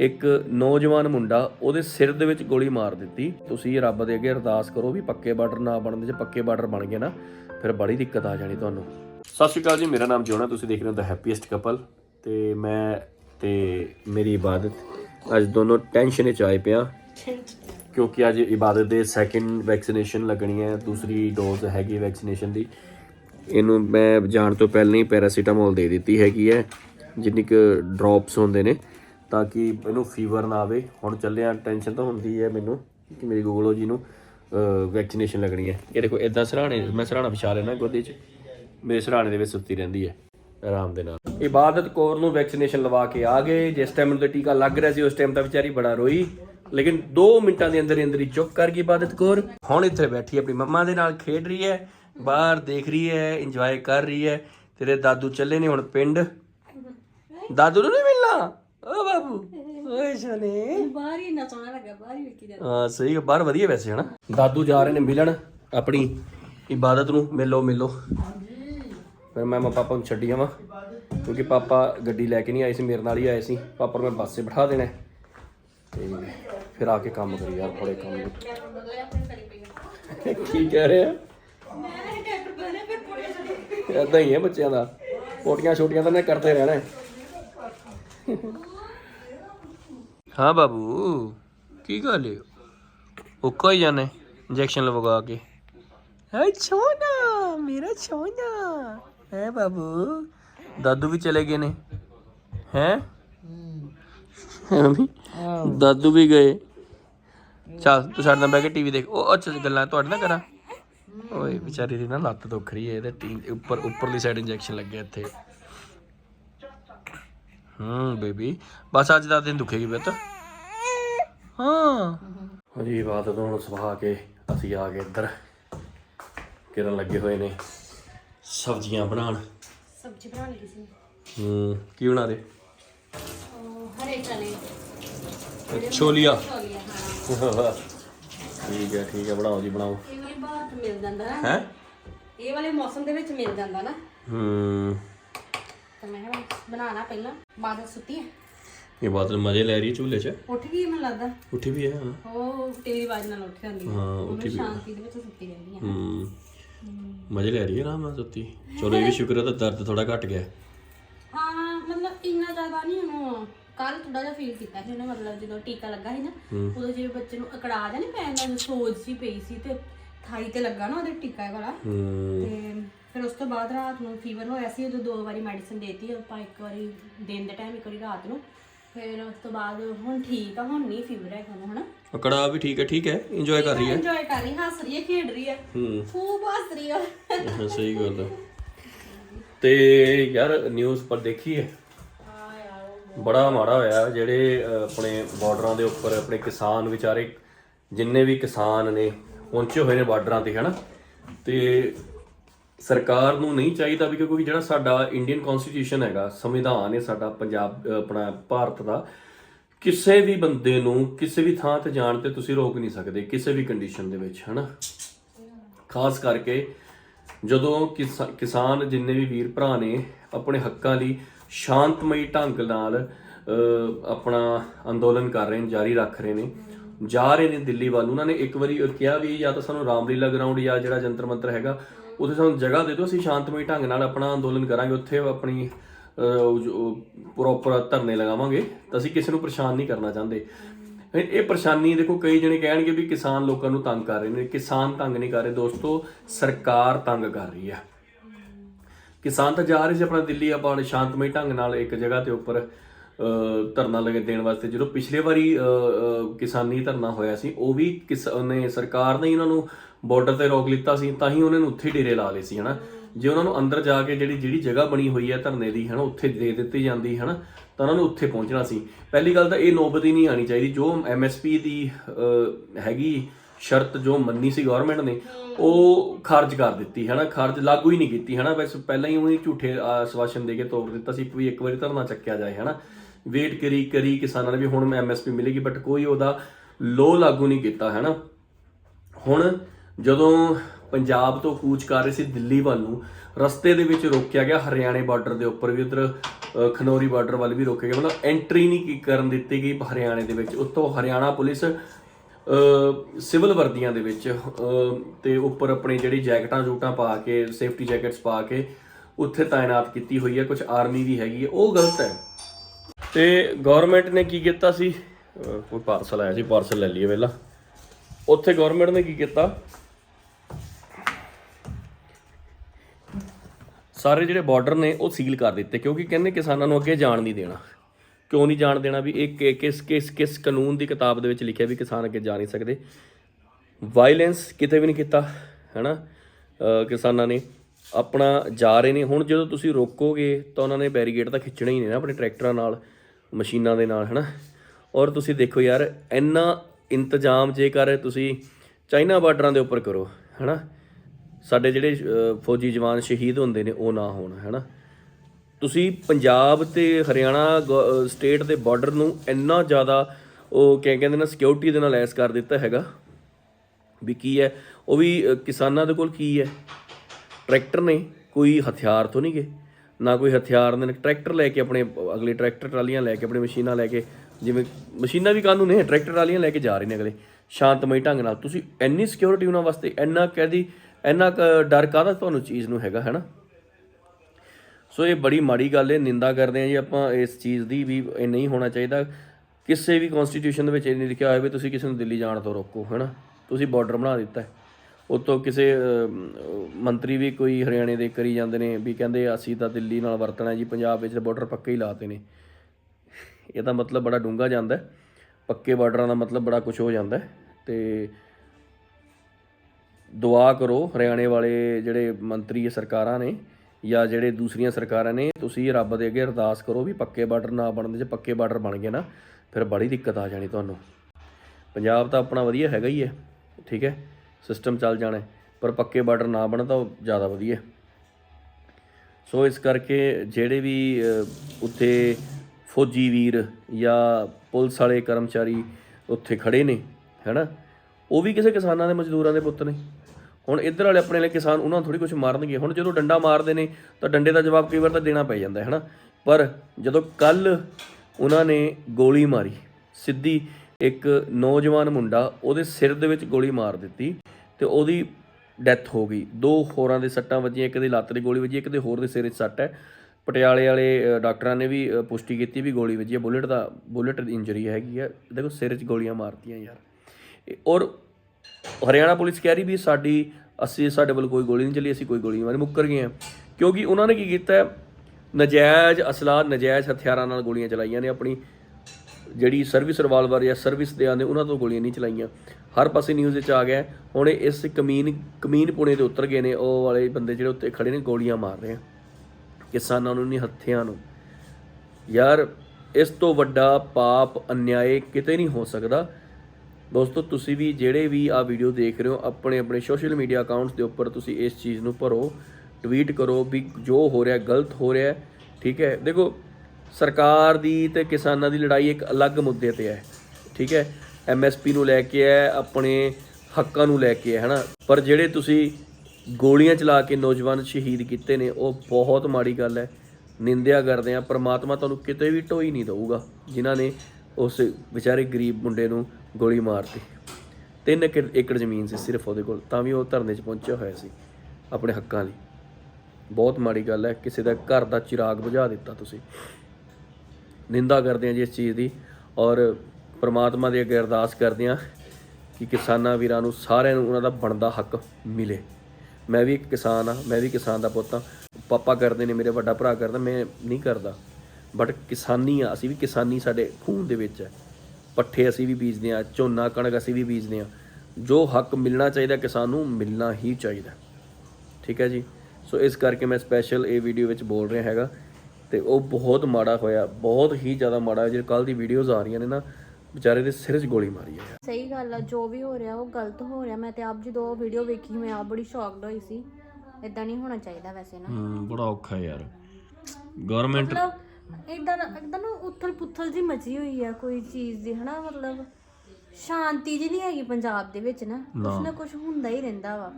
ਇੱਕ ਨੌਜਵਾਨ ਮੁੰਡਾ, ਉਹਦੇ ਸਿਰ ਦੇ ਵਿੱਚ ਗੋਲੀ ਮਾਰ ਦਿੱਤੀ। ਤੁਸੀਂ ਰੱਬ ਦੇ ਅੱਗੇ ਅਰਦਾਸ ਕਰੋ ਵੀ ਪੱਕੇ ਬਾਰਡਰ ਨਾ ਬਣਨ ਜੇ ਪੱਕੇ ਬਾਰਡਰ ਬਣ ਗਏ ਨਾ, ਫਿਰ ਬੜੀ ਦਿੱਕਤ ਆ ਜਾਣੀ ਤੁਹਾਨੂੰ। ਸਤਿ ਸ਼੍ਰੀ ਅਕਾਲ ਜੀ, ਮੇਰਾ ਨਾਮ ਜੋਨਾ, ਤੁਸੀਂ ਦੇਖ ਰਹੇ ਹੋ ਦਾ ਹੈਪੀਐਸਟ ਕਪਲ ਤੇ ਮੈਂ ਤੇ ਮੇਰੀ ਇਬਾਦਤ ਅੱਜ ਦੋਨੋਂ ਟੈਨਸ਼ਨ ਵਿੱਚ ਆਏ ਪਿਆ ਕਿਉਂਕਿ ਅੱਜ ਇਬਾਦਤ ਦੇ ਸੈਕਿੰਡ ਵੈਕਸੀਨੇਸ਼ਨ ਲੱਗਣੀ ਹੈ, ਦੂਸਰੀ ਡੋਜ਼ ਹੈਗੀ ਵੈਕਸੀਨੇਸ਼ਨ ਦੀ। ਇਹਨੂੰ ਮੈਂ ਜਾਣ ਤੋਂ ਪਹਿਲਾਂ ਹੀ ਪੈਰਾਸੀਟਾਮੋਲ ਦੇ ਦਿੱਤੀ ਹੈਗੀ ਹੈ, ਜਿੰਨੀ ਕੁ ਡ੍ਰੌਪਸ ਹੁੰਦੇ ਨੇ। ਤਾਂ ਕਿ ਇਹਨੂੰ ਫੀਵਰ ਨਾ ਆਵੇ। ਹੁਣ ਚੱਲਿਆ ਟੈਨਸ਼ਨ ਤਾਂ ਹੁੰਦੀ ਹੈ ਮੈਨੂੰ ਕਿ ਮੇਰੀ ਗੋਗਲੋ ਜੀ ਨੂੰ ਵੈਕਸੀਨੇਸ਼ਨ ਲੱਗਣੀ ਹੈ। ਇਹ ਦੇਖੋ ਇਦਾਂ ਸਰਾਣੇ, ਮੈਂ ਸਰਾਣਾ ਵਿਛਾ ਲੈਣਾ ਗੋਦੀ 'ਚ। ਮੇਰੇ ਸਰਾਣੇ ਦੇ ਵਿੱਚ ਸੁੱਤੀ ਰਹਿੰਦੀ ਹੈ, ਆਰਾਮ ਦੇ ਨਾਲ। ਇਬਾਦਤ ਕੌਰ ਨੂੰ ਵੈਕਸੀਨੇਸ਼ਨ ਲਵਾ ਕੇ ਆ ਗਏ। ਜਿਸ ਟਾਈਮ ਉਹਦੇ ਟੀਕਾ ਲੱਗ ਰਿਹਾ ਸੀ, ਉਸ ਟਾਈਮ ਤਾਂ ਵਿਚਾਰੀ ਬੜਾ ਰੋਈ। ਲੇਕਿਨ 2 ਮਿੰਟਾਂ ਦੇ ਅੰਦਰ ਹੀ ਅੰਦਰ ਹੀ ਚੁੱਪ ਕਰ ਗਈ ਇਬਾਦਤ ਕੌਰ। ਹੁਣ ਇੱਥੇ ਬੈਠੀ ਆਪਣੀ ਮੰਮਾ ਦੇ ਨਾਲ ਖੇਡ ਰਹੀ ਹੈ, ਬਾਹਰ ਦੇਖ ਰਹੀ ਹੈ ਇੰਜੋਏ ਕਰ ਰਹੀ ਹੈ। ਤੇਰੇ ਦਾਦੂ ਚੱਲੇ ਨੇ ਹੁਣ ਪਿੰਡ। ਦਾਦੂ ਨੂੰ ਨਹੀਂ ਮਿਲਣਾ? ਓ ਬਾਬੂ ਓਏ ਸੋਨੇ ਬਾਹਰ ਹੀ ਇੰਨਾ ਸੋਹਣਾ ਲੱਗਾ ਬਾਹਰ ਹੀ ਵੇਖੀ ਜਾ ਹਾਂ ਸਹੀ ਗੱਲ, ਬਾਹਰ ਵਧੀਆ ਵੈਸੇ ਹਨਾ? ਦਾਦੂ ਜਾ ਰਹੇ ਨੇ ਮਿਲਣ ਆਪਣੀ ਇਬਾਦਤ ਨੂੰ ਮਿਲੋ ਮਿਲੋ। ਫਿਰ ਮੈਂ ਮਾ ਪਾਪਾ ਨੂੰ ਛੱਡੀ ਆਵਾਂ ਕਿਉਂਕਿ ਪਾਪਾ ਗੱਡੀ ਲੈ ਕੇ ਨਹੀਂ ਆਏ ਸੀ ਮੇਰੇ ਨਾਲ ਹੀ ਆਏ ਸੀ। ਪਾਪਾ ਨੂੰ ਮੈਂ ਬੱਸ 'ਤੇ ਬਿਠਾ ਦੇਣਾ ਹੈ। ਤੇ ਫਿਰ ਆ ਕੇ ਕੰਮ ਕਰੀ ਯਾਰ ਥੋੜੇ ਕੰਮ। ਨੂੰ। ਕੀ ਕਹਿ ਰਿਹਾ ਏਦਾਂ ਹੀ ਹੈ ਬੱਚਿਆਂ ਦਾ। ਪੋਟੀਆਂ ਛੋਟੀਆਂ ਤਾਂ ਨੇ ਕਰਦੇ ਰਹਿਣਾ ਹੈ। ਹਾਂ ਬਾਬੂ ਕੀ ਗੱਲ ਹੈ ਉਹ ਕੋਈ ਜਾਣੇ ਇੰਜੈਕਸ਼ਨ ਲਵਾ ਕੇ। ਹੈ ਛੋਨਾ ਮੇਰਾ ਛੋਨਾ। ਹੈ ਬਾਬੂ ਦਾਦੂ ਵੀ ਚਲੇ ਗਏ ਨੇ। ਹੈ? ਦਾਦੂ ਵੀ ਗਏ। ਚੱਲ ਤੂੰ ਸਾਡੇ ਨਾਲ ਬਹਿ ਕੇ ਟੀਵੀ ਦੇਖ। ਉਹ ਅੱਛਾ ਗੱਲਾਂ ਤੁਹਾਡੇ ਨਾਲ ਕਰਾਂ। ਓਏ ਵਿਚਾਰੀ ਦੀ ਨਾ ਲੱਤ ਦੁਖ ਰਹੀ ਹੈ ਇਹਦੇ ਉੱਪਰ ਉੱਪਰਲੀ ਸਾਈਡ ਇੰਜੈਕਸ਼ਨ ਲੱਗਿਆ ਇੱਥੇ। ਹੂੰ ਬੇਬੀ। ਬਸ ਅੱਜ ਦਾ ਦਿਨ ਦੁਖੇਗੀ ਬਿੱਤ ਹਾਂ। ਹਾਂਜੀ ਇਬਾਦਤ ਨੂੰ ਸੁਭਾ ਕੇ ਅਸੀਂ ਆ ਗਏ ਇੱਧਰ। ਕਿਰਨ ਲੱਗੇ ਹੋਏ ਨੇ ਸਬਜ਼ੀਆਂ ਬਣਾਉਣ। ਸਬਜ਼ੀ ਬਣਾਉਣ ਲੱਗੀ ਸੀ। ਹੂੰ ਕੀ ਬਣਾ ਰਹੇ? ਉਹ ਹਰੇ ਚਨੇ। ਛੋਲੀਆ। ਹਾਂ। ਠੀਕ ਹੈ ਠੀਕ ਹੈ ਬਣਾਓ ਜੀ ਬਣਾਓ। ਇਹ ਵਾਲੇ ਬਾਹਰ ਤੋਂ ਮਿਲ ਜਾਂਦਾ ਨਾ। ਹੈ? ਇਹ ਵਾਲੇ ਮੌਸਮ ਦੇ ਵਿੱਚ ਮਿਲ ਜਾਂਦਾ ਨਾ। ਹੂੰ। ਤਾਂ ਮੈਂ ਕਿਹਾ ਬਣਾਣਾ ਪਹਿਲਾਂ ਬਾਅਦ ਸੁੱਤੀ ਹੈ ਇਹ ਬਾਤ ਮਜ਼ੇ ਲੈ ਰਹੀ ਹੈ ਝੂਲੇ 'ਚ? ਉੱਠ ਗਈ ਮੈਨੂੰ ਲੱਗਦਾ। ਉੱਠੀ ਵੀ ਹੈ ਹਾਂ। ਉਹ ਤੇਰੀ ਆਵਾਜ਼ ਨਾਲ ਉੱਠ ਜਾਂਦੀ ਹੈ ਹਾਂ, ਉੱਠੀ ਵੀ। ਸ਼ਾਂਤੀ ਦੇ ਵਿੱਚ ਸੁੱਤੀ ਰਹਿੰਦੀ ਹੈ। ਹੂੰ। ਮਜ਼ੇ ਲੈ ਰਹੀ ਹੈ ਆਰਾਮ ਨਾਲ ਸੁੱਤੀ। ਚਲੋ ਇਹ ਵੀ ਸ਼ੁਕਰ ਹੈ ਤਾਂ ਦਰਦ ਥੋੜਾ ਘਟ ਗਿਆ। ਹਾਂ ਮਤਲਬ ਇੰਨਾ ਜ਼ਿਆਦਾ ਨਹੀਂ ਉਹਨੂੰ ਕੱਲ ਥੋੜਾ ਜਿਹਾ ਫੀਲ ਕੀਤਾ ਸੀ ਉਹਨੇ ਮਤਲਬ ਜਦੋਂ ਟੀਕਾ ਲੱਗਾ ਸੀ ਨਾ ਉਦੋਂ ਜਿਵੇਂ ਬੱਚੇ ਨੂੰ ਅਕੜਾ ਜਾਂ ਨਹੀਂ ਪੈਂਦਾ ਸੋਜ ਸੀ ਪਈ ਸੀ ਤੇ ਥਾਈ ਤੇ ਲੱਗਾ ਨਾ ਉਹਦੇ ਟੀਕਾ ਵਾਲਾ। ਤੇ ਫਿਰ ਉਸ ਤੋਂ ਬਾਅਦ ਰਾਤ ਨੂੰ ਫੀਵਰ ਹੋਇਆ ਸੀ ਉਦੋਂ ਦੋ ਵਾਰੀ ਮੈਡੀਸਿਨ ਦੇਤੀ ਆਪਾਂ ਇੱਕ ਵਾਰੀ ਦਿਨ ਦੇ ਟਾਈਮ ਇੱਕ ਵਾਰੀ ਰਾਤ ਨੂੰ। ਫਿਰ ਉਸ ਤੋਂ ਬਾਅਦ ਹੁਣ ਠੀਕ ਆ ਹੁਣ ਨਹੀਂ ਫੀਵਰ ਹੈਗਾ ਉਹਨੂੰ ਹਨਾ? ਅਕੜਾ ਵੀ ਠੀਕ ਹੈ ਠੀਕ ਹੈ? ਇੰਜੋਏ ਕਰ ਰਹੀ ਹੈ? ਇੰਜੋਏ ਕਰ ਰਹੀ ਹੱਸ ਰਹੀ ਹੈ ਖੇਡ ਰਹੀ ਹੈ। ਹੂੰ। ਖੂਬ ਹੱਸ ਰਹੀ ਹੈ ਹਾਂ ਸਹੀ ਗੱਲ ਹੈ। ਤੇ ਯਾਰ ਨਿਊਜ਼ ਪਰ ਦੇਖੀ ਹੈ? ਹਾਂ ਬੜਾ ਮਾੜਾ ਹੋਇਆ ਜਿਹੜੇ ਆਪਣੇ ਬਾਰਡਰਾਂ ਦੇ ਉੱਪਰ ਆਪਣੇ ਕਿਸਾਨ ਵਿਚਾਰੇ ਜਿੰਨੇ ਵੀ ਕਿਸਾਨ ਨੇ ਪਹੁੰਚੇ ਹੋਏ ਨੇ ਬਾਰਡਰਾਂ ਤੇ ਹਨਾ? ਤੇ ਸਰਕਾਰ ਨੂੰ ਨਹੀਂ ਚਾਹੀਦਾ ਵੀ ਕਿਉਂਕਿ ਜਿਹੜਾ ਸਾਡਾ ਇੰਡੀਅਨ ਕਨਸਟੀਟਿਊਸ਼ਨ ਹੈਗਾ, ਸੰਵਿਧਾਨ ਹੈ ਸਾਡਾ ਪੰਜਾਬ ਆਪਣਾ ਭਾਰਤ ਦਾ, ਕਿਸੇ ਵੀ ਬੰਦੇ ਨੂੰ ਕਿਸੇ ਵੀ ਥਾਂ ਤੇ ਜਾਣ ਤੇ ਤੁਸੀਂ ਰੋਕ ਨਹੀਂ ਸਕਦੇ, ਕਿਸੇ ਵੀ ਕੰਡੀਸ਼ਨ ਦੇ ਵਿੱਚ, ਹਨਾ? ਖਾਸ ਕਰਕੇ ਜਦੋਂ ਕਿਸਾਨ ਜਿੰਨੇ ਵੀ ਵੀਰ ਭਰਾ ਨੇ, ਆਪਣੇ ਹੱਕਾਂ ਲਈ ਸ਼ਾਂਤਮਈ ਢੰਗ ਨਾਲ ਆਪਣਾ ਅੰਦੋਲਨ ਕਰ ਰਹੇ ਨੇ, ਜਾਰੀ ਰੱਖ ਰਹੇ ਨੇ, ਜਾ ਰਹੇ ਨੇ ਦਿੱਲੀ ਵੱਲ, ਉਹਨਾਂ ਨੇ ਇੱਕ ਵਾਰੀ ਕਿਹਾ ਵੀ ਜਾਂ ਤਾਂ ਸਾਨੂੰ ਰਾਮਲੀਲਾ ਗਰਾਊਂਡ ਜਾਂ ਜਿਹੜਾ ਜੰਤਰ ਮੰਤਰ ਹੈਗਾ ਉੱਥੇ ਸਾਨੂੰ ਜਗ੍ਹਾ ਦੇ ਦਿਓ ਅਸੀਂ ਸ਼ਾਂਤਮਈ ਢੰਗ ਨਾਲ ਆਪਣਾ ਅੰਦੋਲਨ ਕਰਾਂਗੇ ਉੱਥੇ ਆਪਣੀ ਪ੍ਰੋਪਰ ਧਰਨੇ ਲਗਾਵਾਂਗੇ ਤਾਂ ਅਸੀਂ ਕਿਸੇ ਨੂੰ ਪਰੇਸ਼ਾਨ ਨਹੀਂ ਕਰਨਾ ਚਾਹੁੰਦੇ। ਇਹ ਪਰੇਸ਼ਾਨੀ ਦੇਖੋ ਕਈ ਜਣੇ ਕਹਿਣਗੇ ਵੀ ਕਿਸਾਨ ਲੋਕਾਂ ਨੂੰ ਤੰਗ ਕਰ ਰਹੇ ਨੇ ਕਿਸਾਨ ਤੰਗ ਨਹੀਂ ਕਰ ਰਹੇ ਦੋਸਤੋ ਸਰਕਾਰ ਤੰਗ ਕਰ ਰਹੀ ਹੈ। ਕਿਸਾਨ ਤਾਂ ਜਾ ਰਹੇ ਸੀ ਆਪਣਾ ਦਿੱਲੀ ਆਪਾਂ ਸ਼ਾਂਤਮਈ ਢੰਗ ਨਾਲ ਇੱਕ ਜਗ੍ਹਾ ਤੇ ਉੱਪਰ ਧਰਨਾ ਲਗਾ ਦੇਣ ਵਾਸਤੇ ਜਦੋਂ ਪਿਛਲੇ ਵਾਰੀ ਅਹ, ਕਿਸਾਨੀ ਧਰਨਾ ਹੋਇਆ ਸੀ ਉਹ ਵੀ ਕਿਸ ਉਹਨੇ ਸਰਕਾਰ ਨੇ ਹੀ ਉਹਨਾਂ ਨੂੰ ਬਾਰਡਰ ਤੇ ਰੋਕ ਲਿੱਤਾ ਸੀ, ਤਾਂ ਹੀ ਉਹਨਾਂ ਨੂੰ ਉੱਥੇ ਡੇਰੇ ਲਾ ਲਏ ਸੀ, ਹਨਾ? ਜੇ ਉਹਨਾਂ ਨੂੰ ਅੰਦਰ ਜਾ ਕੇ ਜਿਹੜੀ ਜਿਹੜੀ ਜਗ੍ਹਾ ਬਣੀ ਹੋਈ ਹੈ ਧਰਨੇ ਦੀ, ਹਨਾ, ਉੱਥੇ ਦੇ ਦਿੱਤੀ ਜਾਂਦੀ, ਹਨਾ, ਤਾਂ ਉਹਨਾਂ ਨੂੰ ਉੱਥੇ ਪਹੁੰਚਣਾ ਸੀ। ਪਹਿਲੀ ਗੱਲ ਤਾਂ ਇਹ ਨੌਬਤ ਹੀ ਨਹੀਂ ਆਣੀ ਚਾਹੀਦੀ, ਜੋ ਐਮਐਸਪੀ ਦੀ ਹੈਗੀ ਸ਼ਰਤ ਜੋ ਮੰਨੀ ਸੀ ਗਵਰਨਮੈਂਟ ਨੇ, ਉਹ ਖਾਰਜ ਕਰ ਦਿੱਤੀ ਹੈ ਨਾ ਖਾਰਜ ਲਾਗੂ ਹੀ ਨਹੀਂ ਕੀਤੀ ਹੈ ਨਾ ਵੈਸੇ ਪਹਿਲਾਂ ਹੀ ਉਹਨੇ ਝੂਠੇ ਆਸ਼ਵਾਸਨ ਦੇ ਕੇ ਤੋੜ ਦਿੱਤਾ ਸੀ ਵੀ ਇੱਕ ਵਾਰੀ ਧਰਨਾ ਚੱਕਿਆ ਜਾਏ ਹੈ ਨਾ ਵੇਟ ਕਰੀ ਕਰੀ ਕਿਸਾਨਾਂ ਨੇ ਵੀ ਹੁਣ ਐਮਐਸਪੀ ਮਿਲੇਗੀ ਬਟ ਕੋਈ ਉਹਦਾ ਲੋ ਲਾਗੂ ਨਹੀਂ ਕੀਤਾ ਹੈ ਨਾ ਹੁਣ ਜਦੋਂ ਪੰਜਾਬ ਤੋਂ ਕੂਚ ਕਰ ਰਹੇ ਸੀ ਦਿੱਲੀ ਵੱਲ ਨੂੰ ਰਸਤੇ ਦੇ ਵਿੱਚ ਰੋਕਿਆ ਗਿਆ ਹਰਿਆਣੇ ਬਾਰਡਰ ਦੇ ਉੱਪਰ ਵੀ ਉਧਰ ਖਨੌਰੀ ਬਾਰਡਰ ਵੱਲ ਵੀ ਰੋਕਿਆ ਗਿਆ। ਮਤਲਬ ਐਂਟਰੀ ਨਹੀਂ ਕੀ ਕਰਨ ਦਿੱਤੀ ਗਈ ਹਰਿਆਣੇ ਦੇ ਵਿੱਚ। ਉੱਤੋਂ ਹਰਿਆਣਾ ਪੁਲਿਸ ਸਿਵਲ ਵਰਦੀਆਂ ਦੇ ਵਿੱਚ ਅ, ਤੇ ਉੱਪਰ ਆਪਣੀ ਜਿਹੜੀ ਜੈਕਟਾਂ ਜੂਟਾਂ ਪਾ ਕੇ ਸੇਫਟੀ ਜੈਕਟਸ ਪਾ ਕੇ ਉੱਥੇ ਤਾਇਨਾਤ ਕੀਤੀ ਹੋਈ ਹੈ। ਕੁਝ ਆਰਮੀ ਵੀ ਹੈਗੀ ਹੈ। ਉਹ ਗਲਤ ਹੈ। ਤੇ ਗਵਰਨਮੈਂਟ ਨੇ ਕੀ ਕੀਤਾ ਸੀ? ਕੋਈ ਪਾਰਸਲ ਆਇਆ ਸੀ ਪਾਰਸਲ ਲੈ ਲਈਏ ਪਹਿਲਾਂ ਉੱਥੇ ਗਵਰਨਮੈਂਟ ਨੇ ਕੀ ਕੀਤਾ? ਸਾਰੇ ਜਿਹੜੇ ਬਾਰਡਰ ਨੇ ਉਹ ਸੀਲ ਕਰ ਦਿੱਤੇ ਕਿਉਂਕਿ ਕਹਿੰਦੇ ਕਿਸਾਨਾਂ ਨੂੰ ਅੱਗੇ ਜਾਣ ਨਹੀਂ ਦੇਣਾ। ਕਿਉਂ ਨਹੀਂ ਜਾਣ ਦੇਣਾ ਵੀ ਇਹ ਕਿ- ਕਿਸ ਕਿਸ ਕਿਸ ਕਾਨੂੰਨ ਦੀ ਕਿਤਾਬ ਦੇ ਵਿੱਚ ਲਿਖਿਆ ਵੀ ਕਿਸਾਨ ਅੱਗੇ ਜਾ ਨਹੀਂ ਸਕਦੇ। ਵਾਇਲੈਂਸ ਕਿਤੇ ਵੀ ਨਹੀਂ ਕੀਤਾ, ਹੈਨਾ? ਅਹ ਕਿਸਾਨਾਂ ਨੇ ਆਪਣਾ ਜਾ ਰਹੇ ਨੇ। ਹੁਣ ਜਦੋਂ ਤੁਸੀਂ ਰੋਕੋਗੇ ਤਾਂ ਉਹਨਾਂ ਨੇ ਬੈਰੀਗੇਡ ਤਾਂ ਖਿੱਚਣਾ ਹੀ ਨੇ ਨਾ ਆਪਣੇ ਟਰੈਕਟਰਾਂ ਨਾਲ, ਮਸ਼ੀਨਾਂ ਦੇ ਨਾਲ, ਹੈਨਾ? ਔਰ ਤੁਸੀਂ ਦੇਖੋ ਯਾਰ, ਇੰਨਾ ਇੰਤਜ਼ਾਮ ਜੇਕਰ ਤੁਸੀਂ ਚਾਈਨਾ ਬਾਰਡਰਾਂ ਦੇ ਉੱਪਰ ਕਰੋ, ਹੈਨਾ? ਸਾਡੇ ਜਿਹੜੇ ਫੌਜੀ ਜਵਾਨ ਸ਼ਹੀਦ ਹੁੰਦੇ ਨੇ, ਉਹ ਨਾ ਹੋਣ ਹੈਨਾ ਤੁਸੀਂ ਪੰਜਾਬ ਤੇ ਹਰਿਆਣਾ ਸਟੇਟ ਦੇ ਬਾਰਡਰ ਨੂੰ ਇੰਨਾ ਜ਼ਿਆਦਾ, ਉਹ ਕਿਆ ਕਹਿੰਦੇ ਨਾ ਸਿਕਿਉਰਿਟੀ ਦੇ ਨਾਲ ਐਸ ਕਰ ਦਿੱਤਾ ਹੈਗਾ। ਵੀ ਕੀ ਹੈ? ਉਹ ਵੀ ਕਿਸਾਨਾਂ ਦੇ ਕੋਲ ਕੀ ਹੈ? ਟਰੈਕਟਰ ਨੇ ਕੋਈ ਹਥਿਆਰ ਤੋਂ ਨਹੀਂ ਗਏ। ਨਾ ਕੋਈ ਹਥਿਆਰ ਨੇ ਟਰੈਕਟਰ ਲੈ ਕੇ ਆਪਣੇ, ਅਗਲੇ ਟਰੈਕਟਰ ਟਰਾਲੀਆਂ ਲੈ ਕੇ, ਆਪਣੇ ਮਸ਼ੀਨਾਂ ਲੈ ਕੇ, ਜਿਵੇਂ ਮਸ਼ੀਨਾਂ ਵੀ ਕਾਨੂੰਨ ਨੇ, ਟਰੈਕਟਰ ਟਰਾਲੀਆਂ ਲੈ ਕੇ ਜਾ ਰਹੇ ਨੇ ਅਗਲੇ। ਸ਼ਾਂਤਮਈ ਢੰਗ ਨਾਲ। ਤੁਸੀਂ ਇੰਨੀ ਸਿਕਿਉਰਿਟੀ ਉਹਨਾਂ ਵਾਸਤੇ, ਇੰਨਾ ਕਹਿ ਦੀ ਇੰਨਾ ਕੁ ਡਰ ਕਾਹਦਾ ਤੁਹਾਨੂੰ ਚੀਜ਼ ਨੂੰ ਹੈਗਾ ਹੈ ਨਾ ਸੋ ਇਹ ਬੜੀ ਮਾੜੀ ਗੱਲ ਹੈ, ਨਿੰਦਾ ਕਰਦੇ ਹਾਂ ਜੀ ਆਪਾਂ ਇਸ ਚੀਜ਼ ਦੀ ਵੀ ਇਹ ਨਹੀਂ ਹੋਣਾ ਚਾਹੀਦਾ। ਕਿਸੇ ਵੀ ਕਨਸਟੀਟਿਊਸ਼ਨ ਦੇ ਵਿੱਚ ਇਹ ਨਹੀਂ ਲਿਖਿਆ ਹੋਇਆ ਵੀ ਤੁਸੀਂ ਕਿਸੇ ਨੂੰ ਦਿੱਲੀ ਜਾਣ ਤੋਂ ਰੋਕੋ, ਹੈਨਾ? ਤੁਸੀਂ ਬਾਰਡਰ ਬਣਾ ਦਿੱਤਾ। ਹੈ ਉਤੋਂ ਕਿਸੇ ਮੰਤਰੀ ਵੀ ਕੋਈ ਹਰਿਆਣੇ ਦੇ ਕਰੀ ਜਾਂਦੇ ਨੇ ਵੀ ਕਹਿੰਦੇ ਅਸੀਂ ਤਾਂ ਦਿੱਲੀ ਨਾਲ ਵਰਤਣਾ ਜੀ, ਪੰਜਾਬ ਵਿੱਚ ਬਾਰਡਰ ਪੱਕੇ ਹੀ ਲਾਤੇ ਨੇ। ਇਹਦਾ ਮਤਲਬ ਬੜਾ ਡੂੰਘਾ ਜਾਂਦਾ ਪੱਕੇ ਬਾਰਡਰਾਂ ਦਾ ਮਤਲਬ ਬੜਾ ਕੁਝ ਹੋ ਜਾਂਦਾ ਹੈ ਤੇ ਦੁਆ ਕਰੋ, ਹਰਿਆਣੇ ਵਾਲੇ ਜਿਹੜੇ ਮੰਤਰੀ ਸਰਕਾਰਾਂ ਨੇ ਜਾਂ ਜਿਹੜੇ ਦੂਸਰੀਆਂ ਸਰਕਾਰਾਂ ਨੇ, ਤੁਸੀਂ ਰੱਬ ਦੇ ਅੱਗੇ ਅਰਦਾਸ ਕਰੋ ਵੀ ਪੱਕੇ ਬਾਰਡਰ ਨਾ ਬਣਦੇ ਜੇ ਪੱਕੇ ਬਾਰਡਰ ਬਣ ਗਏ ਨਾ, ਫਿਰ ਬੜੀ ਦਿੱਕਤ ਆ ਜਾਣੀ ਤੁਹਾਨੂੰ। ਪੰਜਾਬ ਤਾਂ ਆਪਣਾ ਵਧੀਆ ਹੈਗਾ ਹੀ ਹੈ, ਠੀਕ ਹੈ ਸਿਸਟਮ ਚੱਲ ਜਾਣਾ ਪਰ ਪੱਕੇ ਬਾਰਡਰ ਨਾ ਬਣ ਤਾਂ ਉਹ ਜ਼ਿਆਦਾ ਵਧੀਆ ਸੋ ਇਸ ਕਰਕੇ ਜਿਹੜੇ ਵੀ ਉੱਥੇ ਫੌਜੀ ਵੀਰ ਜਾਂ ਪੁਲਿਸ ਵਾਲੇ ਕਰਮਚਾਰੀ ਉੱਥੇ ਖੜੇ ਨੇ ਹੈਨਾ ਉਹ ਵੀ ਕਿਸੇ ਕਿਸਾਨਾਂ ਦੇ ਮਜ਼ਦੂਰਾਂ ਦੇ ਪੁੱਤ ਨੇ। ਹੁਣ ਇੱਧਰ ਵਾਲੇ ਆਪਣੇ ਵਾਲੇ ਕਿਸਾਨ ਉਹਨਾਂ ਨੂੰ ਥੋੜੀ ਕੁਝ ਮਾਰਨਗੇ। ਹੁਣ ਜਦੋਂ ਡੰਡਾ ਮਾਰਦੇ ਨੇ, ਤਾਂ ਡੰਡੇ ਦਾ ਜਵਾਬ ਕਈ ਵਾਰ ਤਾਂ ਦੇਣਾ ਪੈ ਜਾਂਦਾ ਹੈ ਹੈਨਾ? ਪਰ ਜਦੋਂ ਕੱਲ ਉਹਨਾਂ ਨੇ ਗੋਲੀ ਮਾਰੀ, ਸਿੱਧੀ ਇੱਕ ਨੌਜਵਾਨ ਮੁੰਡਾ, ਉਹਦੇ ਸਿਰ ਦੇ ਵਿੱਚ ਗੋਲੀ ਮਾਰ ਦਿੱਤੀ ਤੇ ਉਹਦੀ ਡੈਥ ਹੋ ਗਈ। ਦੋ ਹੋਰਾਂ ਦੇ ਸੱਟਾਂ ਵੱਜੀਆਂ, ਇੱਕ ਦੇ ਲੱਤ ਦੀ ਗੋਲੀ ਵੱਜੀ, ਇੱਕ ਦੇ ਹੋਰ ਦੇ ਸਿਰ 'ਚ ਸੱਟ ਹੈ। ਪਟਿਆਲੇ ਵਾਲੇ ਡਾਕਟਰਾਂ ਨੇ ਵੀ ਪੁਸ਼ਟੀ ਕੀਤੀ ਵੀ ਗੋਲੀ ਵੱਜੀ ਹੈ। ਬੁਲੇਟ ਦਾ, ਬੁਲੇਟ ਇੰਜਰੀ ਹੈਗੀ ਹੈ। ਦੇਖੋ, ਸਿਰ 'ਚ ਗੋਲੀਆਂ ਮਾਰਤੀਆਂ ਯਾਰ। ਔਰ ਹਰਿਆਣਾ ਪੁਲਿਸ ਕਹਿ ਰਹੀ ਵੀ ਸਾਡੀ ਅਸੀਂ ਸਾਡੇ ਵੱਲ ਕੋਈ ਗੋਲੀ ਨਹੀਂ ਚੱਲੀ ਅਸੀਂ ਕੋਈ ਗੋਲੀ ਨਹੀਂ ਮਾਰੀ ਮੁੱਕਰ ਗਏ ਆ ਕਿਉਂਕਿ ਉਹਨਾਂ ਨੇ ਕੀ ਕੀਤਾ ਹੈ, ਨਜਾਇਜ਼ ਅਸਲਾ ਨਜਾਇਜ਼ ਹਥਿਆਰਾਂ ਨਾਲ ਗੋਲੀਆਂ ਚਲਾਈਆਂ ਨੇ ਆਪਣੀ ਜਿਹੜੀ ਸਰਵਿਸ ਰਿਵਾਲਵਰ ਜਾਂ ਸਰਵਿਸ ਦੇ ਆਂਦੇ ਉਹਨਾਂ ਤੋਂ ਗੋਲੀਆਂ ਨਹੀਂ ਚਲਾਈਆਂ। ਹਰ ਪਾਸੇ ਨਿਊਜ਼ ਵਿੱਚ ਆ ਗਿਆ ਹੁਣ ਇਸ ਕਮੀਨ ਕਮੀਨ ਪੁਣੇ 'ਤੇ ਉਤਰ ਗਏ ਨੇ ਉਹ ਵਾਲੇ ਬੰਦੇ ਜਿਹੜੇ ਉੱਤੇ ਖੜੇ ਨੇ ਗੋਲੀਆਂ ਮਾਰ ਰਹੇ ਆ ਕਿਸਾਨਾਂ ਨੂੰ ਨਹੀਂ ਹੱਥਿਆਂ ਨੂੰ। ਯਾਰ ਇਸ ਤੋਂ ਵੱਡਾ ਪਾਪ ਅਨਿਆਏ ਕਿਤੇ ਨਹੀਂ ਹੋ ਸਕਦਾ। ਦੋਸਤੋ, ਤੁਸੀਂ ਵੀ ਜਿਹੜੇ ਵੀ ਆ ਵੀਡੀਓ ਦੇਖ ਰਹੇ ਹੋ, ਆਪਣੇ ਆਪਣੇ ਸੋਸ਼ਲ ਮੀਡੀਆ ਅਕਾਊਂਟਸ ਦੇ ਉੱਪਰ ਤੁਸੀਂ ਇਸ ਚੀਜ਼ ਨੂੰ ਭਰੋ ਟਵੀਟ ਕਰੋ ਵੀ ਜੋ ਹੋ ਰਿਹਾ, ਗਲਤ ਹੋ ਰਿਹਾ, ਠੀਕ ਹੈ? ਦੇਖੋ, ਸਰਕਾਰ ਦੀ ਤੇ ਕਿਸਾਨਾਂ ਦੀ ਲੜਾਈ ਇੱਕ ਅਲੱਗ ਮੁੱਦੇ ਤੇ ਹੈ, ਠੀਕ ਹੈ? ਐਮਐਸਪੀ ਨੂੰ ਲੈ ਕੇ ਹੈ, ਆਪਣੇ ਹੱਕਾਂ ਨੂੰ ਲੈ ਕੇ ਹੈ, ਹਨਾ? ਪਰ ਜਿਹੜੇ ਤੁਸੀਂ ਗੋਲੀਆਂ ਚਲਾ ਕੇ ਨੌਜਵਾਨ ਸ਼ਹੀਦ ਕੀਤੇ ਨੇ, ਉਹ ਬਹੁਤ ਮਾੜੀ ਗੱਲ ਹੈ। ਨਿੰਦਿਆ ਕਰਦੇ ਆ, ਪ੍ਰਮਾਤਮਾ ਤੁਹਾਨੂੰ ਕਿਤੇ ਵੀ ਢੋਈ ਨਹੀਂ ਦਊਗਾ, ਜਿਨ੍ਹਾਂ ਨੇ ਉਸ ਵਿਚਾਰੇ ਗਰੀਬ ਮੁੰਡੇ ਨੂੰ ਗੋਲੀ ਮਾਰਤੀ। ਤਿੰਨ ਏਕੜ ਏਕੜ ਜ਼ਮੀਨ ਸੀ ਸਿਰਫ ਉਹਦੇ ਕੋਲ, ਤਾਂ ਵੀ ਉਹ ਧਰਨੇ 'ਚ ਪਹੁੰਚਿਆ ਹੋਇਆ ਸੀ ਆਪਣੇ ਹੱਕਾਂ ਲਈ। ਬਹੁਤ ਮਾੜੀ ਗੱਲ ਹੈ, ਕਿਸੇ ਦਾ ਘਰ ਦਾ ਚਿਰਾਗ ਬੁਝਾ ਦਿੱਤਾ ਤੁਸੀਂ। ਨਿੰਦਾ ਕਰਦੇ ਹਾਂ ਜੀ ਇਸ ਚੀਜ਼ ਦੀ ਔਰ ਪ੍ਰਮਾਤਮਾ ਦੇ ਅੱਗੇ ਅਰਦਾਸ ਕਰਦੇ ਹਾਂ ਕਿ ਕਿਸਾਨਾਂ ਵੀਰਾਂ ਨੂੰ ਸਾਰਿਆਂ ਨੂੰ ਉਹਨਾਂ ਦਾ ਬਣਦਾ ਹੱਕ ਮਿਲੇ। ਮੈਂ ਵੀ ਇੱਕ ਕਿਸਾਨ ਆ ਮੈਂ ਵੀ ਕਿਸਾਨ ਦਾ ਪੁੱਤ ਆ ਪਾਪਾ ਕਰਦੇ ਨੇ, ਮੇਰੇ ਵੱਡਾ ਭਰਾ ਕਰਦਾ, ਮੈਂ ਨਹੀਂ ਕਰਦਾ। ਬਟ ਕਿਸਾਨੀ ਆ ਅਸੀਂ ਵੀ ਕਿਸਾਨੀ ਸਾਡੇ ਖੂਨ ਦੇ ਵਿੱਚ ਹੈ। ਪੱਠੇ ਅਸੀਂ ਵੀ ਬੀਜਦੇ ਆ ਝੋਨਾ ਕਣਕ ਅਸੀਂ ਵੀ ਬੀਜਦੇ ਆ ਜੋ ਹੱਕ ਮਿਲਣਾ ਚਾਹੀਦਾ ਕਿਸਾਨ ਨੂੰ ਮਿਲਣਾ ਹੀ ਚਾਹੀਦਾ। ਠੀਕ ਹੈ ਜੀ? ਸੋ ਇਸ ਕਰਕੇ ਮੈਂ ਸਪੈਸ਼ਲ ਇਹ ਵੀਡੀਓ ਵਿੱਚ ਬੋਲ ਰਿਹਾ ਹੈਗਾ। ਤੇ ਉਹ ਬਹੁਤ ਮਾੜਾ ਹੋਇਆ ਬਹੁਤ ਹੀ ਜ਼ਿਆਦਾ ਮਾੜਾ ਜੇ ਕੱਲ ਦੀ ਵੀਡੀਓਜ਼ ਆ ਰਹੀਆਂ ਨੇ ਨਾ ਵਿਚਾਰੇ ਦੇ ਸਿਰ 'ਚ ਗੋਲੀ ਮਾਰੀ ਹੈ। ਸਹੀ ਗੱਲ ਆ ਜੋ ਵੀ ਹੋ ਰਿਹਾ ਉਹ ਗਲਤ ਹੋ ਰਿਹਾ। ਮੈਂ ਤੇ ਆਪ ਜਦੋਂ ਉਹ ਵੀਡੀਓ ਵੇਖੀ ਮੈਂ ਆਪ ਬੜੀ ਸ਼ੌਕਡ ਹੋਈ ਸੀ। ਇਦਾਂ ਨਹੀਂ ਹੋਣਾ ਚਾਹੀਦਾ ਵੈਸੇ ਨਾ। ਹੂੰ ਬੜਾ ਔਖਾ ਯਾਰ। ਗਵਰਨਮੈਂਟ ਮਤਲਬ ਇਦਾਂ ਇਦਾਂ ਨਾ ਉਥਲ ਪੁਥਲ ਜੀ ਮਚੀ ਹੋਈ ਆ ਕੋਈ ਚੀਜ਼ ਦੀ ਹਨਾ ਮਤਲਬ ਸ਼ਾਂਤੀ ਜੀ ਨਹੀਂ ਹੈਗੀ ਪੰਜਾਬ ਦੇ ਵਿੱਚ ਨਾ ਕੁਛ ਨਾ ਕੁਛ ਹੁੰਦਾ ਹੀ ਰਹਿੰਦਾ ਵਾ।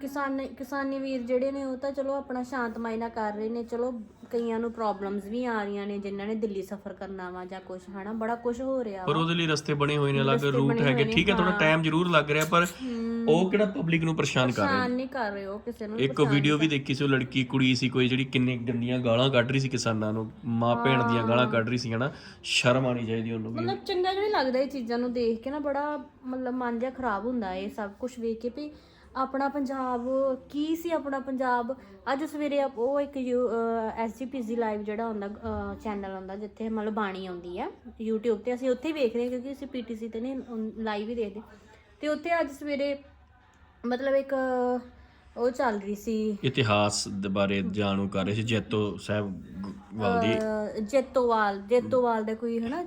ਕਿਸਾਨ ਕਿਸਾਨੀ ਵੀਰ ਜਿਹੜੇ ਨੇ ਉਹ ਤਾਂ ਚਲੋ ਆਪਣਾ ਸ਼ਾਂਤਮਈ ਨਾਲ ਕਰ ਰਹੇ ਨੇ ਚਲੋ ਕਈਆਂ ਨੂੰ ਪ੍ਰੋਬਲਮਸ ਵੀ ਆ ਰਹੀਆਂ ਨੇ ਜਿਨ੍ਹਾਂ ਨੇ ਦਿੱਲੀ ਸਫ਼ਰ ਕਰਨਾ ਵਾ ਜਾਂ ਕੁਝ ਹਨਾ? ਬੜਾ ਕੁਝ ਹੋ ਰਿਹਾ ਪਰ ਵਾ ਉਹਦੇ ਲਈ ਰਸਤੇ ਬਣੇ ਹੋਏ ਨੇ ਅਲੱਗ ਰੂਟ ਹੈਗੇ। ਠੀਕ ਹੈ ਥੋੜਾ ਹਾਂ। ਟਾਈਮ ਜ਼ਰੂਰ ਲੱਗ ਰਿਹਾ ਪਰ ਉਹ ਕਿਹੜਾ ਪਬਲਿਕ ਨੂੰ ਪਰੇਸ਼ਾਨ ਕਰ ਰਹੇ ਪਛਾਣ ਨਹੀਂ ਕਰ ਰਹੇ ਉਹ ਕਿਸੇ ਨੂੰ ਇੱਕ ਵੀਡੀਓ ਵੀ ਦੇਖੀ ਸੀ ਉਹ ਲੜਕੀ ਕੁੜੀ ਸੀ ਕੋਈ ਜਿਹੜੀ ਕਿੰਨੇ ਗੰਦੀਆਂ ਗਾਲਾਂ ਕੱਢ ਰਹੀ ਸੀ ਕਿਸਾਨਾਂ ਨੂੰ ਮਾਂ ਭੈਣ ਦੀਆਂ ਗਾਲਾਂ ਕੱਢ ਰਹੀ ਸੀ ਹਨਾ? ਸ਼ਰਮ ਆਣੀ ਚਾਹੀਦੀ ਉਹਨੂੰ ਵੀ। ਮਤਲਬ ਚੰਗਾ ਜਿਹਾ ਲੱਗਦਾ ਇਹ ਚੀਜ਼ਾਂ ਨੂੰ ਦੇਖ ਕੇ ਨਾ ਬੜਾ ਮਤਲਬ ਮਨ ਜਿਹਾ ਖਰਾਬ ਹੁੰਦਾ ਇਹ ਸਭ ਕੁਝ ਵੇਖ ਕੇ ਵੀ ਆਪਣਾ ਪੰਜਾਬ ਕੀ ਸੀ ਆਪਣਾ ਪੰਜਾਬ? ਅੱਜ ਸਵੇਰੇ ਉਹ ਇੱਕ ਐਸਜੀਪੀਸੀ ਲਾਈਵ ਜਿਹੜਾ ਹੁੰਦਾ ਚੈਨਲ ਹੁੰਦਾ ਜਿੱਥੇ ਮਤਲਬ ਬਾਣੀ ਆਉਂਦੀ ਆ YouTube ਤੇ ਅਸੀਂ ਉੱਥੇ ਹੀ ਵੇਖ ਰਹੇ ਕਿਉਂਕਿ ਅਸੀਂ ਪੀਟੀਸੀ ਤੇ ਨੇ ਲਾਈਵ ਹੀ ਦੇਖਦੇ। ਤੇ ਉੱਥੇ ਅੱਜ ਸਵੇਰੇ ਮਤਲਬ ਇੱਕ ਉਹ ਚੱਲ ਰਹੀ ਸੀ। ਇਤਿਹਾਸ ਦੇ ਬਾਰੇ ਜਾਣੂ ਕਰ ਰਹੇ ਸੀ ਜੈਤੋ ਸਾਹਿਬ ਵੱਲ ਦੀ। ਜੇਤੋਵਾਲ ਜੇਤੋਵਾਲ ਦਾ ਕੋਈ ਹਨਾ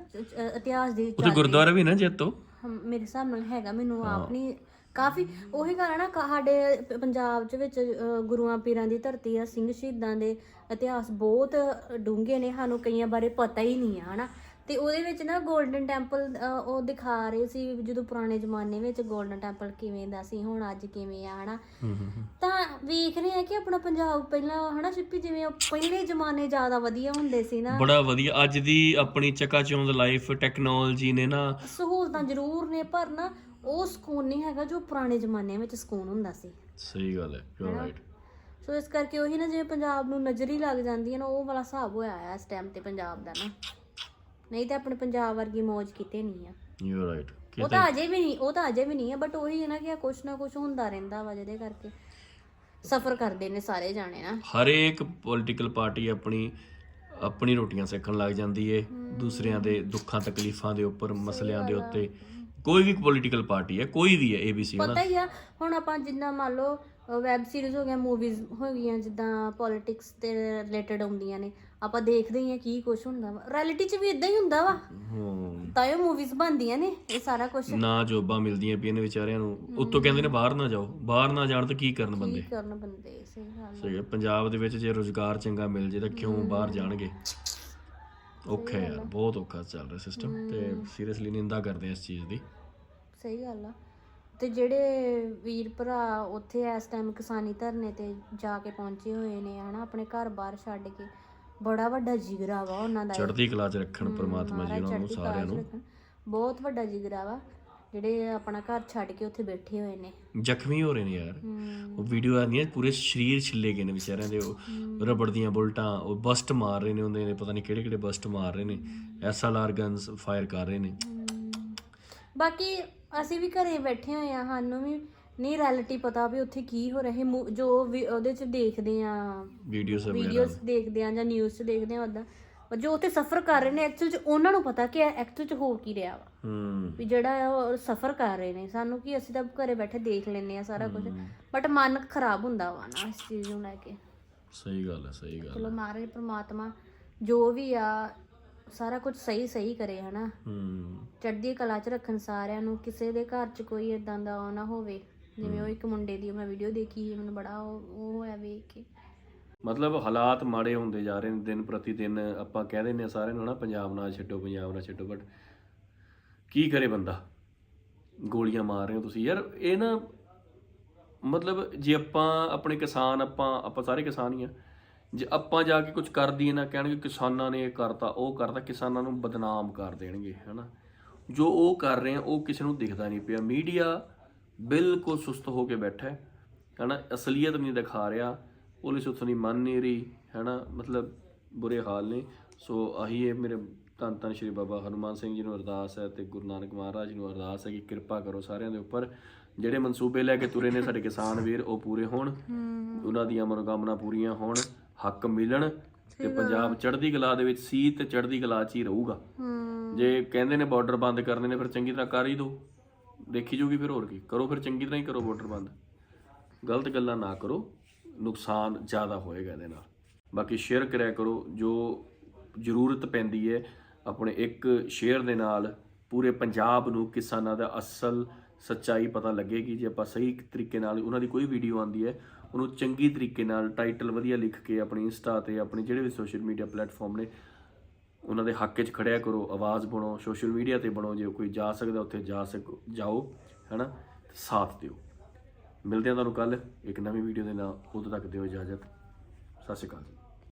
ਇਤਿਹਾਸ ਦੀ ਗੁਰਦੁਆਰਾ ਵੀ ਨਾ ਜੈਤੋ? ਮੇਰੇ ਨਾਲ ਹੈਗਾ ਮੈਨੂੰ ਆਪ ਨਹੀਂ ਕਾਫੀ ਉਹੀ ਗੱਲ ਹੈ ਨਾ ਕਾ- ਸਾਡੇ ਪ- ਪੰਜਾਬ ਚ ਵਿੱਚ ਅ, ਗੁਰੂਆਂ ਪੀਰਾਂ ਦੀ ਧਰਤੀ ਆ ਸਿੰਘ ਸ਼ਹੀਦਾਂ ਦੇ ਇਤਿਹਾਸ ਬਹੁਤ ਡੂੰਘੇ ਨੇ ਸਾਨੂੰ ਕਈਆਂ ਬਾਰੇ ਪਤਾ ਹੀ ਨਹੀਂ ਆ ਹਨਾ। ਤੇ ਉਹਦੇ ਵਿੱਚ ਨਾ 골ਡਨ ਟੈਂਪਲ ਉਹ ਦਿਖਾ ਰਹੇ ਸੀ ਵੀ ਜਦੋਂ ਪੁਰਾਣੇ ਜ਼ਮਾਨੇ ਵਿੱਚ 골ਡਨ ਟੈਂਪਲ ਕਿਵੇਂ ਦਾ ਸੀ ਹੁਣ ਅੱਜ ਕਿਵੇਂ ਆ ਹਨਾ। ਤਾਂ ਵੇਖ ਰਹੇ ਆ ਕਿ ਆਪਣਾ ਪੰਜਾਬ ਪਹਿਲਾਂ ਹਨਾ ਸਿੱਪੀ ਜਿਵੇਂ ਉਹ ਪਹਿਲੇ ਜ਼ਮਾਨੇ ਜ਼ਿਆਦਾ ਵਧੀਆ ਹੁੰਦੇ ਸੀ ਨਾ। ਬੜਾ ਵਧੀਆ ਅੱਜ ਦੀ ਆਪਣੀ ਚਕਾਚੌਂਦ ਲਾਈਫ ਟੈਕਨੋਲੋਜੀ ਨੇ ਨਾ ਸਹੂਲਤਾਂ ਜ਼ਰੂਰ ਨੇ ਪਰ ਨਾ ਉਹ ਸਕੂਨ ਨਹੀਂ ਹੈਗਾ ਜੋ ਪੁਰਾਣੇ ਜ਼ਮਾਨੇ ਵਿੱਚ ਸਕੂਨ ਹੁੰਦਾ ਸੀ। ਸਹੀ ਗੱਲ ਹੈ ਯੂ ਰਾਈਟ ਸੋ ਇਸ ਕਰਕੇ ਉਹੀ ਨਾ ਜਿਵੇਂ ਪੰਜਾਬ ਨੂੰ ਨਜ਼ਰ ਲੱਗ ਜਾਂਦੀ ਹੈ ਨਾ ਉਹ ਵਾਲਾ ਹਿਸਾਬ ਹੋਇਆ ਹੈ ਇਸ ਟਾਈਮ ਤੇ ਪੰਜਾਬ ਦਾ ਨਾ। ਨਹੀਂ ਤਾਂ ਆਪਣੇ ਪੰਜਾਬ ਵਰਗੀ ਮौज ਕਿਤੇ ਨਹੀਂ ਆ। ਯੂ ਰਾਈਟ ਉਹ ਤਾਂ ਅਜੇ ਵੀ ਨਹੀਂ ਉਹ ਤਾਂ ਅਜੇ ਵੀ ਨਹੀਂ ਹੈ ਬਟ ਉਹੀ ਹੈ ਨਾ ਕਿ ਕੁਛ ਨਾ ਕੁਛ ਹੁੰਦਾ ਰਹਿੰਦਾ ਵਾ ਜਿਹਦੇ ਕਰਕੇ ਸਫਰ ਕਰਦੇ ਨੇ ਸਾਰੇ ਜਾਣੇ ਨਾ। ਹਰੇਕ ਪੋਲਿਟੀਕਲ ਪਾਰਟੀ ਆਪਣੀ ਆਪਣੀ ਰੋਟੀਆਂ ਸੇਕਣ ਲੱਗ ਜਾਂਦੀ ਏ ਦੂਸਰਿਆਂ ਦੇ ਦੁੱਖਾਂ ਤਕਲੀਫਾਂ ਦੇ ਉੱਪਰ ਮਸਲਿਆਂ ਦੇ ਉੱਤੇ। ਕੋਈ ਵੀ ਪੋਲਿਟੀਕਲ ਪਾਰਟੀ ਹੈ ਕੋਈ ਵੀ ਹੈ ਏਬੀਸੀ ਪਤਾ ਹੀ ਆ ਹੁਣ ਆਪਾਂ ਜਿੱਦਾਂ ਮੰਨ ਲਓ ਵੈਬ ਸੀਰੀਜ਼ ਹੋ ਗਿਆ ਮੂਵੀਜ਼ ਹੋ ਗਈਆਂ ਜਿੱਦਾਂ ਪੋਲਿਟਿਕਸ ਦੇ ਰਿਲੇਟਡ ਹੁੰਦੀਆਂ ਨੇ ਆਪਾਂ ਦੇਖਦੇ ਹੀ ਆ ਕੀ ਕੁਛ ਹੁੰਦਾ ਵਾ। ਰਿਐਲਿਟੀ 'ਚ ਵੀ ਇਦਾਂ ਹੀ ਹੁੰਦਾ ਵਾ। ਹੂੰ। ਤਾਂ ਇਹ ਮੂਵੀਜ਼ ਬਣਦੀਆਂ ਨੇ ਇਹ ਸਾਰਾ ਕੁਝ ਨਾ ਜੋਬਾਂ ਮਿਲਦੀਆਂ ਪਈਆਂ ਨੇ ਵਿਚਾਰਿਆਂ ਨੂੰ। ਉੱਤੋਂ ਕਹਿੰਦੇ ਨੇ ਬਾਹਰ ਨਾ ਜਾਓ ਬਾਹਰ ਨਾ ਜਾਣ ਤਾਂ ਕੀ ਕਰਨ ਬੰਦੇ? ਕੀ ਕਰਨ ਬੰਦੇ ਸਹੀ ਗੱਲ ਸਹੀ ਹੈ ਪੰਜਾਬ ਦੇ ਵਿੱਚ ਜੇ ਰੋਜ਼ਗਾਰ ਚੰਗਾ ਮਿਲ ਜੇ ਤਾਂ ਕਿਉਂ ਬਾਹਰ ਜਾਣਗੇ? ਔਖਾ ਹੈ। ਯਾਰ ਬਹੁਤ ਔਖਾ ਚੱਲ ਰਿਹਾ ਸਿਸਟਮ ਤੇ ਸੀਰੀਅਸਲੀ ਨਿੰਦਾ ਕਰਦੇ ਆ ਇਸ ਚੀਜ਼ ਦੀ। ਸਹੀ ਗੱਲ ਆ। ਤੇ ਜਿਹੜੇ ਵੀਰ ਭਰਾ ਉੱਥੇ ਇਸ ਟਾਈਮ ਕਿਸਾਨੀ ਧਰਨੇ ਤੇ ਜਾ ਕੇ ਪਹੁੰਚੇ ਹੋਏ ਨੇ ਹਨਾ ਆਪਣੇ ਘਰ-ਬਾਰ ਛੱਡ ਕੇ ਬੜਾ ਵੱਡਾ ਜਿਗਰਾ ਵਾ ਉਹਨਾਂ ਦਾ। ਚੜ੍ਹਦੀ ਕਲਾ 'ਚ ਰੱਖਣ ਪ੍ਰਮਾਤਮਾ ਜੀ ਉਹਨਾਂ ਨੂੰ ਸਾਰਿਆਂ ਨੂੰ। ਬਹੁਤ ਵੱਡਾ ਜਿਗਰਾ ਵਾ ਜਿਹੜੇ ਆਪਣਾ ਘਰ ਛੱਡ ਕੇ ਉੱਥੇ ਬੈਠੇ ਹੋਏ ਨੇ। ਜ਼ਖਮੀ ਹੋ ਰਹੇ ਨੇ ਯਾਰ। ਉਹ ਵੀਡੀਓ ਆਉਂਦੀਆਂ ਪੂਰੇ ਸਰੀਰ ਛਿੱਲੇ ਗਏ ਨੇ ਵਿਚਾਰਿਆਂ ਦੇ ਉਹ ਰਬੜ ਦੀਆਂ ਬੁਲਟਾਂ ਉਹ ਬਸਟ ਮਾਰ ਰਹੇ ਨੇ ਉਹਦੇ ਨੇ ਪਤਾ ਨਹੀਂ ਕਿਹੜੇ ਕਿਹੜੇ ਬਸਟ ਮਾਰ ਰਹੇ ਨੇ ਐਸਐਲਆਰ ਗਨਸ ਫਾਇਰ ਕਰ ਰਹੇ ਨੇ। ਬਾਕੀ ਅਸੀਂ ਵੀ ਘਰੇ ਬੈਠੇ ਹੋਏ ਆ ਸਾਨੂੰ ਵੀ ਨਹੀਂ ਰਿਐਲਿਟੀ ਪਤਾ ਵੀ ਉੱਥੇ ਕੀ ਹੋ ਰਿਹਾ ਮੂ- ਜੋ ਵੀ ਉਹਦੇ ਚ ਦੇਖਦੇ ਆ ਵਗੈਰਾ। ਵੀਡੀਓਜ਼ ਦੇਖਦੇ ਆ ਜਾਂ ਨਿਊਜ਼ 'ਚ ਦੇਖਦੇ ਆ ਉਦਾਂ ਪਰ ਜੋ ਉੱਥੇ ਸਫ਼ਰ ਕਰ ਰਹੇ ਨੇ ਐਕਚੁਅਲ 'ਚ ਉਹਨਾਂ ਨੂੰ ਪਤਾ ਕਿ ਐਕਚੁਅਲ 'ਚ ਹੋ ਕੀ ਰਿਹਾ ਵਾ। ਹੂੰ। ਵੀ ਜਿਹੜਾ ਉਹ ਸਫ਼ਰ ਕਰ ਰਹੇ ਨੇ ਸਾਨੂੰ ਕੀ ਅਸੀਂ ਤਾਂ ਘਰੇ ਬੈਠੇ ਦੇਖ ਲੈਂਦੇ ਆ ਸਾਰਾ ਕੁਝ ਬਟ ਮਨ ਖਰਾਬ ਹੁੰਦਾ ਵਾ ਨਾ ਇਸ ਚੀਜ਼ ਨੂੰ ਲੈ ਕੇ। ਸਹੀ ਗੱਲ ਹੈ ਸਹੀ ਗੱਲ ਚਲੋ ਮਹਾਰਾਜ ਪ੍ਰਮਾਤਮਾ ਜੋ ਵੀ ਆ ਸਾਰਾ ਕੁਝ ਸਹੀ ਸਹੀ ਕਰੇ ਹਨਾ। ਹੂੰ। ਚੜ੍ਹਦੀ ਕਲਾ 'ਚ ਰੱਖਣ ਸਾਰਿਆਂ ਨੂੰ ਕਿਸੇ ਦੇ ਘਰ 'ਚ ਕੋਈ ਇਦਾਂ ਦਾ ਉਹ ਨਾ ਹੋਵੇ। ਜਿਵੇਂ ਉਹ ਇੱਕ ਮੁੰਡੇ ਦੀ ਮੈਂ ਵੀਡੀਓ ਦੇਖੀ ਮੈਨੂੰ ਬੜਾ ਉਹ ਉਹ ਹੋਇਆ ਵੇਖ ਕੇ। ਮਤਲਬ ਹਾਲਾਤ ਮਾੜੇ ਹੁੰਦੇ ਜਾ ਰਹੇ ਨੇ, ਦਿਨ ਪ੍ਰਤੀ ਦਿਨ ਆਪਾਂ ਕਹਿ ਦਿੰਦੇ ਆ ਸਾਰਿਆਂ ਨੂੰ ਨਾ ਪੰਜਾਬ ਨਾਲ ਛੱਡੋ, ਪੰਜਾਬ ਨਾਲ ਛੱਡੋ ਬਟ ਕੀ ਕਰੇ ਬੰਦਾ? ਗੋਲੀਆਂ ਮਾਰ ਰਹੇ ਹੋ ਤੁਸੀਂ ਯਾਰ, ਇਹ ਨਾ ਮਤਲਬ ਜੇ ਆਪਾਂ ਆਪਣੇ ਕਿਸਾਨ, ਆਪਾਂ ਆਪਾਂ ਸਾਰੇ ਕਿਸਾਨ ਹੀ ਆ, ਜੇ ਆਪਾਂ ਜਾ ਕੇ ਕੁਝ ਕਰ ਦਈਏ ਨਾ, ਕਹਿਣਗੇ ਕਿਸਾਨਾਂ ਨੇ ਇਹ ਕਰਤਾ, ਉਹ ਕਰਤਾ, ਕਿਸਾਨਾਂ ਨੂੰ ਬਦਨਾਮ ਕਰ ਦੇਣਗੇ, ਹਨਾ। ਜੋ ਉਹ ਕਰ ਰਹੇ ਆ, ਉਹ ਕਿਸੇ ਨੂੰ ਦਿਖਦਾ ਨਹੀਂ ਪਿਆ। ਮੀਡੀਆ ਬਿਲਕੁਲ ਸੁਸਤ ਹੋ ਕੇ ਬੈਠਾ ਹੈ, ਹਨਾ, ਅਸਲੀਅਤ ਨਹੀਂ ਦਿਖਾ ਰਿਹਾ। ਪੁਲਿਸ ਉੱਥੋਂ ਦੀ ਮੰਨ ਨਹੀਂ ਰਹੀ ਹਨਾ? ਮਤਲਬ ਬੁਰੇ ਹਾਲ ਨੇ। ਸੋ ਆਹੀ ਇਹ ਮੇਰੇ ਧੰਨ ਧੰਨ ਸ਼੍ਰੀ ਬਾਬਾ ਹਨੂਮਾਨ ਸਿੰਘ ਜੀ ਨੂੰ ਅਰਦਾਸ ਹੈ ਤੇ ਗੁਰੂ ਨਾਨਕ ਮਹਾਰਾਜ ਨੂੰ ਅਰਦਾਸ ਹੈ ਕਿ ਕਿਰਪਾ ਕਰੋ ਸਾਰਿਆਂ ਦੇ ਉੱਪਰ। ਜਿਹੜੇ ਮਨਸੂਬੇ ਲੈ ਕੇ ਤੁਰੇ ਨੇ ਸਾਡੇ ਕਿਸਾਨ ਵੀਰ ਉਹ ਪੂਰੇ ਹੋਣ। ਉਹਨਾਂ ਦੀਆਂ ਮਨੋਕਾਮਨਾ ਪੂਰੀਆਂ ਹੋਣ ਹੱਕ ਮਿਲਣ ਤੇ ਪੰਜਾਬ ਚੜ੍ਹਦੀ ਕਲਾ ਦੇ ਵਿੱਚ ਸੀ ਤੇ ਚੜ੍ਹਦੀ ਕਲਾ 'ਚ ਹੀ ਰਹੂਗਾ। ਹੂੰ। ਜੇ ਕਹਿੰਦੇ ਨੇ ਬਾਰਡਰ ਬੰਦ ਕਰਨੇ ਨੇ ਫਿਰ ਚੰਗੀ ਤਰ੍ਹਾਂ ਕਰ ਹੀ ਦਿਓ। ਦੇਖੀ ਜੂਗੀ ਫਿਰ ਹੋਰ ਕੀ। ਕਰੋ ਫਿਰ ਚੰਗੀ ਤਰ੍ਹਾਂ ਹੀ ਕਰੋ ਬਾਰਡਰ ਬੰਦ। ਗਲਤ ਗੱਲਾਂ ਨਾ ਕਰੋ। ਨੁਕਸਾਨ ਜ਼ਿਆਦਾ ਹੋਏਗਾ ਇਹਦੇ ਨਾਲ। ਬਾਕੀ ਸ਼ੇਅਰ ਕਰਿਆ ਕਰੋ, ਜੋ ਜ਼ਰੂਰਤ ਪੈਂਦੀ ਹੈ, ਆਪਣੇ ਇੱਕ ਸ਼ੇਅਰ ਦੇ ਨਾਲ ਪੂਰੇ ਪੰਜਾਬ ਨੂੰ ਕਿਸਾਨਾਂ ਦਾ ਅਸਲ ਸੱਚਾਈ ਪਤਾ ਲੱਗੇਗੀ। ਜੇ ਆਪਾਂ ਸਹੀ ਤਰੀਕੇ ਨਾਲ ਉਹਨਾਂ ਦੀ ਕੋਈ ਵੀਡੀਓ ਆਉਂਦੀ ਹੈ, ਉਹਨੂੰ ਚੰਗੀ ਤਰੀਕੇ ਨਾਲ ਟਾਈਟਲ ਵਧੀਆ ਲਿਖ ਕੇ ਆਪਣੀ ਇੰਸਟਾ ਤੇ ਆਪਣੇ ਜਿਹੜੇ ਵੀ ਸੋਸ਼ਲ ਮੀਡੀਆ ਪਲੇਟਫਾਰਮ ਨੇ, ਉਹਨਾਂ ਦੇ ਹੱਕ 'ਚ ਖੜਿਆ ਕਰੋ, ਆਵਾਜ਼ ਬਣੋ ਸੋਸ਼ਲ ਮੀਡੀਆ ਤੇ ਬਣੋ ਜੇ ਕੋਈ ਜਾ ਸਕਦਾ ਉੱਥੇ ਜਾ ਸਕੋ, ਜਾਓ, ਹੈਨਾ, ਤੇ ਸਾਥ ਦਿਓ। ਮਿਲਦੇ ਹਾਂ ਤੁਹਾਨੂੰ ਕੱਲ ਇੱਕ ਨਵੀਂ ਵੀਡੀਓ ਦੇ ਨਾਲ। ਉਦੋਂ ਤੱਕ ਦਿਓ ਇਜਾਜ਼ਤ। ਸਤਿ ਸ਼੍ਰੀ ਅਕਾਲ ਜੀ।